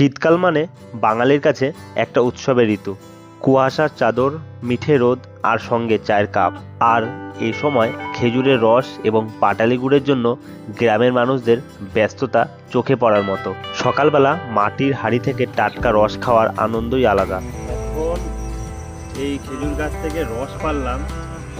শীতকাল মানে বাঙালির কাছে একটা উৎসবের ঋতু। কুয়াশার চাদর, মিঠে রোদ আর সঙ্গে চায়ের কাপ। আর এই সময় খেজুরের রস এবং পাটালি গুড়ের জন্য গ্রামের মানুষদের ব্যস্ততা চোখে পড়ার মতো। সকালবেলা মাটির হাড়ি থেকে টাটকা রস খাওয়ার আনন্দই আলাদা। এখন এই খেজুর গাছ থেকে রস পারলাম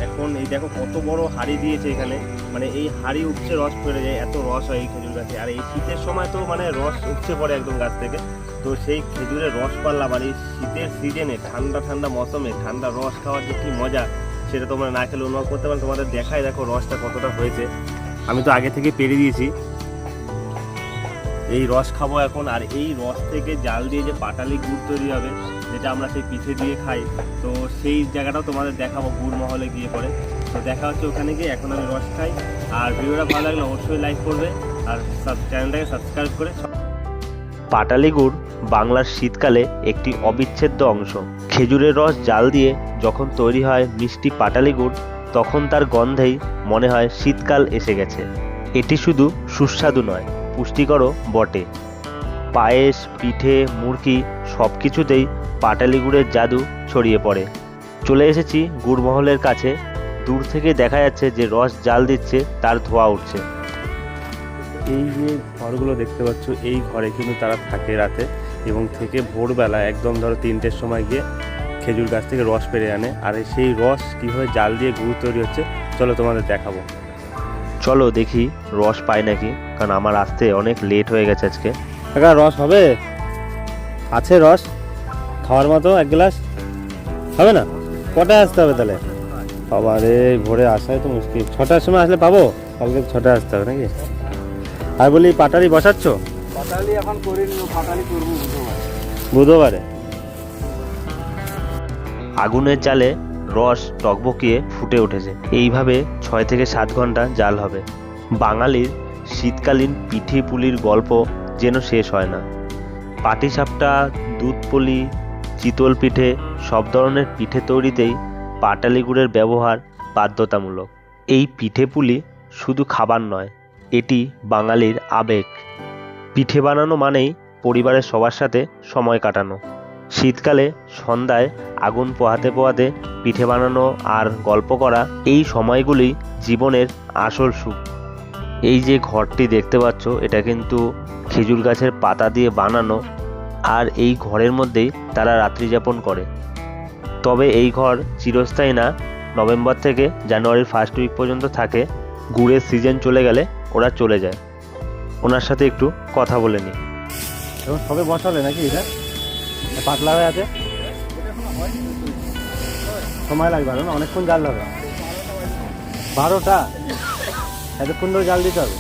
এখন এই দেখো কত বড় হাড়ি দিয়েছে এখানে। মানে এই হাড়ি উপচে রস পড়ে যায়, এত রস হয় এই খেজুর গাছে। আর এই শীতের সময় তো মানে রস উঠছে পড়ে একদম গাছ থেকে। তো সেই খেজুরের রস পারলাম আর এই শীতের সিজনে ঠান্ডা ঠান্ডা মৌসুমে ঠান্ডা রস খাওয়ার যে কী মজা, সেটা তোমরা না খেলে অনুভব করতে পারো। তোমাদের দেখাই দেখো রসটা কতটা হয়েছে। আমি তো আগে থেকে পেরিয়ে দিয়েছি। এই রস খাব এখন, আর এই রস থেকে জাল দিয়ে যে পাটালি গুড় তৈরি হবে, যেটা আমরা সেই পিঠে দিয়ে খাই, তো সেই জায়গাটাও তোমাদের দেখাবো গুড় মহলে গিয়ে পরে। তো দেখা হচ্ছে ওখানে গিয়ে, এখন আমি রস খাই, আর ভিডিওটা ভালো লাগলে অবশ্যই লাইক করবে, আর চ্যানেলটাকে সাবস্ক্রাইব করে পাটালি গুড় বাংলার শীতকালে একটি অবিচ্ছেদ্য অংশ। খেজুরের রস জাল দিয়ে যখন তৈরি হয় মিষ্টি পাটালি গুড়, তখন তার গন্ধেই মনে হয় শীতকাল এসে গেছে। এটি শুধু সুস্বাদু নয় পুষ্টিকরও বটে। পায়েস, পিঠে, মুরকি সব কিছুতেই পাটালি গুড়ের জাদু ছড়িয়ে পড়ে। চলে এসেছি গুড়মহলের কাছে। দূর থেকে দেখা যাচ্ছে যে রস জাল দিচ্ছে, তার ধোয়া উঠছে। এই যে ঘরগুলো দেখতে পাচ্ছ, এই ঘরে কিন্তু তারা থাকে রাতে এবং থেকে ভোরবেলা একদম ধরো তিনটের সময় গিয়ে খেজুর গাছ থেকে রস পেরে আনে। আর সেই রস কীভাবে জাল দিয়ে গুড় তৈরি হচ্ছে, চলো তোমাদের দেখাবো। চলো দেখি রস পাই নাকি কারণ আমার আসতে অনেক লেট হয়ে গেছে আজকে। কাকা রস হবে? আছে রস? খাওয়ার মতো এক গ্লাস? হবে না? কটায় আসতে হবে তাহলে? বাবা রে ভোরে আসাই তো মুশকিল। ছটার সময় আসলে পাবো? কালকে ছটায় আসতে হবে নাকি? আর বলি পাটারি বসাচ্ছ? পাটালি এখন করিনি পাটালি করব বুধবার। বুধবারে? আগুনের জালে রস টকবকিয়ে ফুটে উঠেছে। এইভাবে ছয় থেকে সাত ঘণ্টা জাল হবে। বাঙালির শীতকালীন পিঠে পুলির গল্প যেন শেষ হয় না। পাটিসাপটা দুধ পুলি চিতল পিঠে সব ধরনের পিঠে তৈরিতেই পাটালি গুড়ের ব্যবহার বাধ্যতামূলক। এই পিঠে পুলি শুধু খাবার নয়, এটি বাঙালির আবেগ। পিঠে বানানো মানেই পরিবারের সবার সাথে সময় কাটানো। শীতকালে সন্ধ্যায় আগুন পোহাতে পোহাতে পিঠে বানানো আর গল্প করা এই সময়গুলি জীবনের আসল সুখ। এই যে ঘরটি দেখতে পাচ্ছ, এটা কিন্তু খেজুর গাছের পাতা দিয়ে বানানো আর এই ঘরের মধ্যেই তারা রাত্রি যাপন করে। তবে এই ঘর চিরস্থায়ী না, নভেম্বর থেকে জানুয়ারির ফার্স্ট উইক পর্যন্ত থাকে, গুড়ের সিজন চলে গেলে ওরা চলে যায়। ওনার সাথে একটু কথা বলে নিই। এখন সবে বসালে নাকি এটা? পাতলা হয়ে আছে। সময় লাগবে আরও না? অনেকক্ষণ জাল লাগবে বারোটা? এতক্ষণ ধরে জাল দিতে হবে?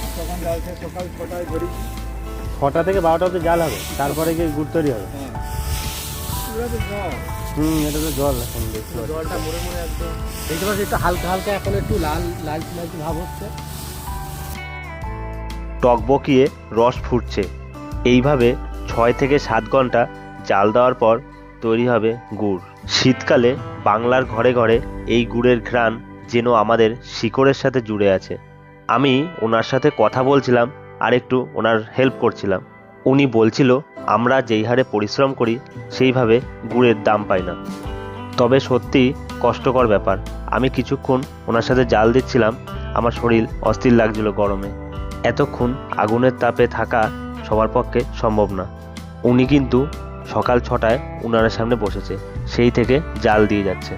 ছটা থেকে বারোটা অব্দি জাল হবে। তারপরে গিয়ে গুড় তৈরি হবে। পুরো হুম এটা তো জল এখন দেখতে পাচ্ছি। জলটা মরে মরে একদম দেখতে পাচ্ছি একটু হালকা হালকা এখন একটু লাল লাল লাল ভাব হচ্ছে। টকবকিয়ে রস ফুটছে। এইভাবে ছয় থেকে সাত ঘণ্টা জাল দেওয়ার পর তৈরি হবে গুড়। শীতকালে বাংলার ঘরে ঘরে এই গুড়ের ঘ্রাণ যেন আমাদের শিকড়ের সাথে জুড়ে আছে। আমি ওনার সাথে কথা বলছিলাম, আর একটু ওনার হেল্প করছিলাম। উনি বলছিল, আমরা যেই হারে পরিশ্রম করি, সেইভাবে গুড়ের দাম পাই না। তবে সত্যি কষ্টকর ব্যাপার। আমি কিছুক্ষণ ওনার সাথে জাল দিচ্ছিলাম, আমার শরীর অস্থির লাগছিল গরমে। এতক্ষণ আগুনের তাপে থাকা সবার পক্ষে সম্ভব না। উনি কিন্তু সকাল ছটায় উনারের সামনে বসেছে। সেই থেকে জাল দিয়ে যাচ্ছে।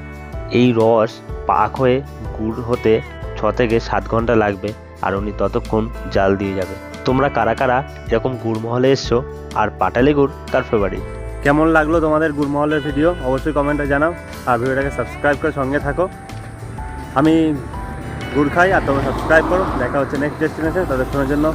এই রস পাক হয়ে গুড় হতে ছ থেকে সাত ঘণ্টা লাগবে আর উনি ততক্ষণ জাল দিয়ে যাবে। তোমরা কারা কারা এরকম গুড় মহলে এসছো আর পাটালি গুড় তার ফেভারিট কেমন লাগল তোমাদের গুড়মহলের ভিডিও অবশ্যই কমেন্টে জানাও আর ভিডিওটাকে সাবস্ক্রাইব করে সঙ্গে থাকো। আমি গুড় খাই আর তোমরা সাবস্ক্রাইব করো। দেখা হচ্ছে নেক্সট ডেস্টিনেশন তাদের শোনার জন্য